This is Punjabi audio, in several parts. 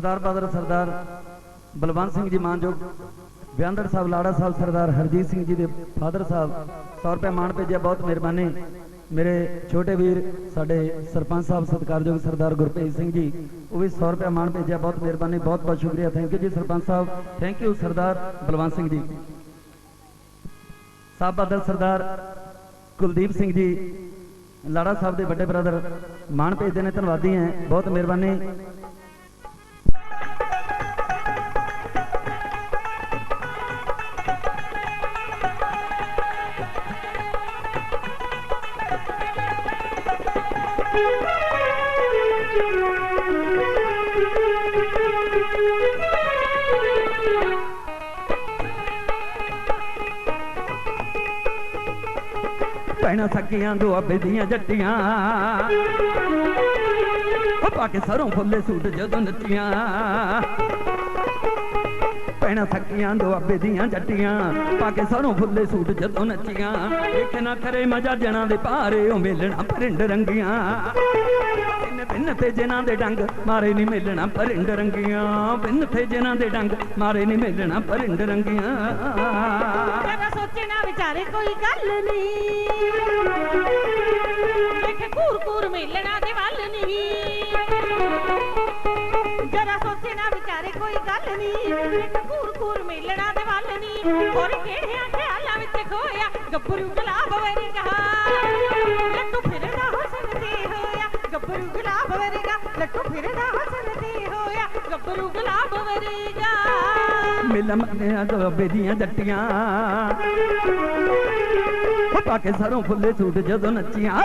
ਸਰਦਾਰ ਬਹਾਦਰ, ਸਰਦਾਰ ਬਲਵੰਤ ਸਿੰਘ ਜੀ ਮਾਨਯੋਗ ਵਿਆੰਦੜ ਸਾਹਿਬ, ਲਾੜਾ ਸਾਹਿਬ, ਸਰਦਾਰ ਹਰਜੀਤ ਸਿੰਘ ਜੀ ਦੇ ਫਾਦਰ ਸਾਹਿਬ 100 ਰੁਪਏ ਮਾਣ ਭੇਜਿਆ, ਬਹੁਤ ਮਿਹਰਬਾਨੀ। ਮੇਰੇ ਛੋਟੇ ਵੀਰ, ਸਾਡੇ ਸਰਪੰਚ ਸਾਹਿਬ, ਸਤਿਕਾਰਯੋਗ ਸਰਦਾਰ ਗੁਰਪ੍ਰੀਤ ਸਿੰਘ ਜੀ, ਉਹ ਵੀ 100 ਰੁਪਏ ਮਾਣ ਭੇਜਿਆ, ਬਹੁਤ ਮਿਹਰਬਾਨੀ, ਬਹੁਤ ਬਹੁਤ ਸ਼ੁਕਰੀਆ। ਥੈਂਕ ਯੂ ਜੀ ਸਰਪੰਚ ਸਾਹਿਬ ਥੈਂਕ ਯੂ ਸਰਦਾਰ ਬਲਵੰਤ ਸਿੰਘ ਜੀ। ਸਾਹਿਬ ਬਹਾਦਰ, ਸਰਦਾਰ ਕੁਲਦੀਪ ਸਿੰਘ ਜੀ, ਲਾੜਾ ਸਾਹਿਬ ਦੇ ਵੱਡੇ ਬ੍ਰਦਰ, ਮਾਣ ਭੇਜਦੇ ਨੇ, ਧੰਨਵਾਦੀ ਹੈ, ਬਹੁਤ ਮਿਹਰਬਾਨੀ। ਭੈਣਾਂ ਸਕੀਆਂ ਦੁਆਬੇ ਦੀਆਂ ਜੱਟੀਆਂ। ਉਹ ਪਾ ਕੇ ਸਰੋਂ ਫੁੱਲੇ ਸੂਟ ਜਦੋਂ ਨੱਚੀਆਂ। ਭੈਣਾਂ ਸਕੀਆਂ ਦੁਆਬੇ ਦੀਆਂ ਜੱਟੀਆਂ, ਪਾ ਕੇ ਸਰੋਂ ਫੁੱਲੇ ਸੂਟ ਜਦੋਂ ਨੱਚੀਆਂ। ਵੇਖ ਨਾ ਕਰੇ ਮਜਾ ਜਣਾ ਦੇ ਭਾਰੇ, ਉਹ ਮੇਲਣਾ ਪਰਿੰਡ ਰੰਗੀਆਂ। ਬਿੰਨ ਤੇ ਜਿਨ੍ਹਾਂ ਦੇ ਡੰਗ ਮਾਰੇ ਨਹੀਂ ਮੇਲਣਾ ਪਰਿੰਡ ਰੰਗੀਆਂ ਬਿੰਨ ਤੇ ਜਿਨ੍ਹਾਂ ਦੇ ਡੰਗ ਮਾਰੇ ਨਹੀਂ ਮੇਲਣਾ ਪਰਿੰਡ ਰੰਗੀਆਂ। ਜਰਾ ਸੋਚੇ ਨਾ ਵਿਚਾਰੇ ਕੋਈ ਗੱਲ ਨਹੀਂ। ਵੇਖ ਕੂਰ ਕੂਰ ਮੇਲਣਾ ਦੇ ਵੱਲ ਨਹੀਂ। ਜਰਾ ਸੋਚੇ ਨਾ ਵਿਚਾਰੇ ਕੋਈ ਗੱਲ ਨਹੀਂ। ਕੂਰ ਕੂਰ ਮੇਲਣਾ ਦੇ ਵੱਲ ਨਹੀਂ। ਹੋਰ ਕਿਹੜਿਆਂ ਖਿਆਲਾਂ ਵਿੱਚ ਖੋਇਆ? ਗੱਭਰੂ ਗੁਲਾਬ ਵਰਗਾ। ਲੱਟੂ ਗੱਭਰੂ ਗੁਲਾਬ ਵਰਗਾ ਲੱਟੂ ਫਿਰਦਾ ਹੁਸਨ ਹੋਇਆ। ਗੱਭਰੂ ਗੁਲਾਬ ਵਰਗਾ। ਮਿਲ ਮੰਨਿਆ ਦੁਆਬੇ ਦੀਆਂ ਜੱਟੀਆਂ। ਪਾ ਕੇ ਸਰੋਂ ਫੁੱਲੇ ਸੂਟ ਜਦੋਂ ਨੱਚੀਆਂ।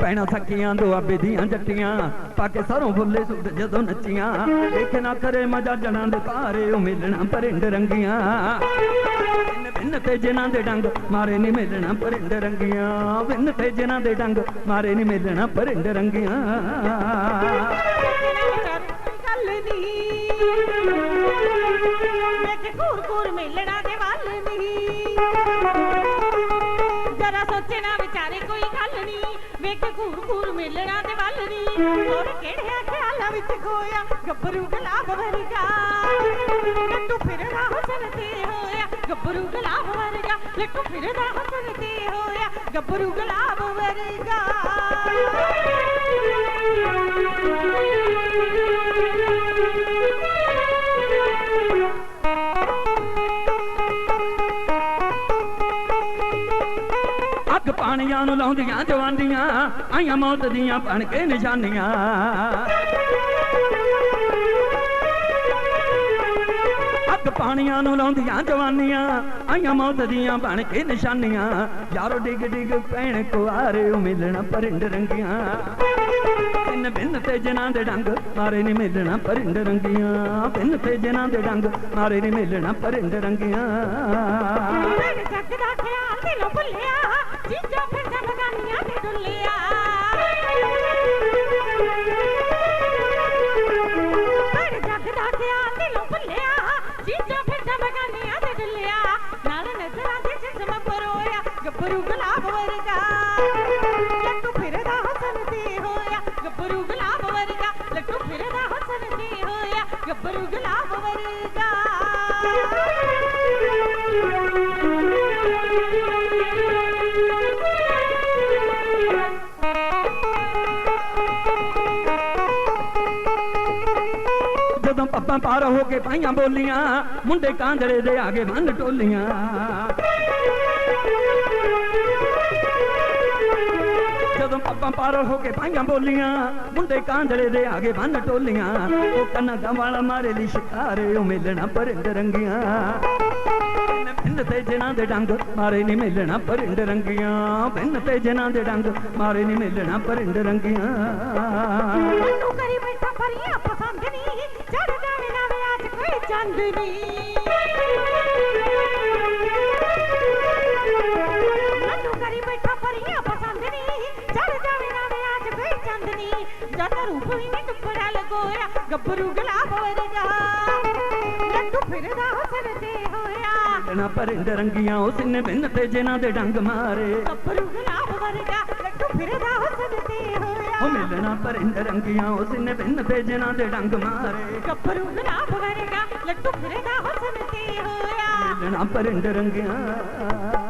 ਪੈਣਾ ਸੱਕੀਆਂ ਦੁਆਬੇ ਦੀਆਂ ਜੱਟੀਆਂ, ਪਾ ਕੇ ਸਰੋਂ ਫੁੱਲੇ ਸੂਟ ਜਦੋਂ ਨੱਚੀਆਂ। ਦੇਖ ਨਾ ਕਰੇ ਮਜਾ ਜਣਾਂ ਦੇ ਭਾਰੇ, ਉਹ ਮਿਲਣਾ ਪਰਿੰਡ ਰੰਗੀਆਂ। ਬਿੰਨ ਤੇ ਜਿਨ੍ਹਾਂ ਦੇ ਡੰਗ ਮਾਰੇ ਨਹੀਂ ਮਿਲਣਾ ਪਰਿੰਡ ਰੰਗੀਆਂ। ਬਿੰਨ ਤੇ ਜਿਨ੍ਹਾਂ ਦੇ ਡੰਗ ਮਾਰੇ ਨਹੀਂ ਮਿਲਣਾ ਪਰਿੰਡ ਰੰਗੀਆਂ। ਗੱਲ ਨਹੀਂ ਮੈਂ ਕਿ ਘੂਰ ਘੂਰ ਮੇਲਣਾ ਦੇ ਵੱਲ ਨਹੀਂ ਜਰਾ ਸੋਚੇ ਨਾ ਵਿਚਾਰੇ ਕੋਈ ਗੱਲ ਨਹੀਂ ਵੇਖ ਘੂਰ ਘੂਰ ਮੇਲਣਾ ਦੇ ਵੱਲ ਨਹੀਂ ਹੋਰ ਕਿਹੜਿਆਂ ਖਿਆਲਾਂ ਗੱਭਰੂ ਗੁਲਾਬ ਵਰਗਾ ਲੱਟੂ ਫਿਰਦਾ ਹੁਸਨ ਤੇ ਹੋਇਆ, ਗੱਭਰੂ ਗੁਲਾਬ ਵਰਗਾ ਲੱਟੂ ਫਿਰਦਾ ਹੁਸਨ ਤੇ ਹੋਇਆ, ਗੱਭਰੂ ਗੁਲਾਬ ਵਰਗਾ ਅੱਗ ਪਾਣੀਆਂ ਨੂੰ ਲਾਉਂਦੀਆਂ ਜਵਾਨੀਆਂ, ਆਈਆਂ ਮੌਤ ਦੀਆਂ ਬਣ ਕੇ ਨਿਸ਼ਾਨੀਆਂ। ਹੱਥ ਪਾਣੀਆਂ ਨੂੰ ਲਾਉਂਦੀਆਂ ਜਵਾਨੀਆਂ, ਆਈਆਂ ਮੌਤ ਦੀਆਂ ਬਣ ਕੇ ਨਿਸ਼ਾਨੀਆਂ। ਯਾਰੋ ਡਿੱਗ ਡਿੱਗ ਪੈਣ ਕੁਆਰੇ ਉਹ ਮਿਲਣਾ ਪਰਿੰਡ ਰੰਗੀਆਂ। ਬਿੰਨ ਬਿੰਨ ਤੇ ਜਿਨ੍ਹਾਂ ਦੇ ਡੰਗ, ਮਾਰੇ ਨਹੀਂ ਮਿਲਣਾ ਪਰਿੰਡ ਰੰਗੀਆਂ। ਬਿੰਨ ਤੇ ਜਿਨ੍ਹਾਂ ਦੇ ਡੰਗ, ਮਾਰੇ ਨਹੀਂ ਮਿਲਣਾ ਪਰਿੰਡ ਰੰਗੀਆਂ। ਮੇਰੇ ਜੱਗ ਖਿਆਲ ਦਿਲੋਂ ਭੁੱਲਿਆ ਚੀਜ਼ਾਂ ਜਦੋਂ ਪੱਪਾਂ ਪਾਰ ਹੋ ਕੇ ਪਾਈਆਂ ਬੋਲੀਆਂ, ਮੁੰਡੇ ਕਾਂਜੜੇ ਦੇ ਆਗੇ ਬੰਨ ਟੋਲੀਆਂ। ਜਦੋਂ ਪੱਪਾਂ ਪਾਰ ਹੋ ਕੇ ਪਾਈਆਂ ਬੋਲੀਆਂ, ਮੁੰਡੇ ਕਾਂਜੜੇ ਦੇ ਆਗੇ ਬੰਨ ਟੋਲੀਆਂ। ਉਹ ਕੰਨਾਂ ਦਾ ਵਾਲਾ ਮਾਰੇ ਲਈ ਸ਼ਿਕਾਰੇ, ਉਹ ਮਿਲਣਾ ਪਰਿੰਦ ਰੰਗੀਆਂ। ਬਿੰਨ ਤੇ ਜਿਨ੍ਹਾਂ ਦੇ ਡੰਗ ਮਾਰੇ ਨਹੀਂ ਮਿਲਣਾ ਪਰਿੰਦ ਰੰਗੀਆਂ। ਬਿੰਨ ਤੇ ਜਿਨ੍ਹਾਂ ਦੇ ਡੰਗ ਮਾਰੇ ਨਹੀਂ ਮਿਲਣਾ ਪਰਿੰਦ ਰੰਗੀਆਂ। ਮੈਨੂੰ ਕਰੀ ਬੈਠਾ ਪਰੀਆਂ ਕੋਈ ਚੰਦ ਨਹੀਂ ਮੈਨੂੰ ਕਰੀ ਬੈਠਾ ਪਰੀਆਂ ਪਸੰਦ ਨਹੀਂ ਚੜ ਜਾਵੇ ਨਾ ਵਿਆਹ 'ਚ ਕੋਈ ਚੰਦ ਨਹੀਂ ਜਦ ਰੂਪ ਵੀ ਨਹੀਂ ਟੁਕੜਾ ਲਗੋਇਆ ਗੱਭਰੂ ਗੁਲਾਬ ਵਰਗਾ ਲੱਟੂ ਫਿਰਦਾ ਹੁਸਨ ਤੇ ਹੋਇਆ ਨਾ ਪਰਿੰਦ ਰੰਗੀਆਂ ਉਸ ਨੇ ਬਿੰਨ ਤੇ ਜਿਨ੍ਹਾਂ ਦੇ ਡੰਗ ਮਾਰੇ ਗੱਭਰੂ ਗੁਲਾਬ ਵਰਗਾ ਲੱਟੂ ਫਿਰਦਾ ਹੁਸਨ ਤੇ ਹੋਇਆ ਉਹ ਮਿਲਣਾ ਪਰਿੰਦ ਰੰਗੀਆਂ ਉਸ ਨੇ ਬਿੰਨ ਭੇਜਣਾ ਦੇ ਡੰਗ ਮਾਰੇ। ਗੱਭਰੂ ਗੁਲਾਬ ਵਰਗਾ ਲੱਟੂ ਫਿਰਦਾ ਹੁਸਨ ਤੇ ਹੋਇਆ? ਮਿਲਣਾ ਪਰਿੰਦ ਰੰਗੀਆਂ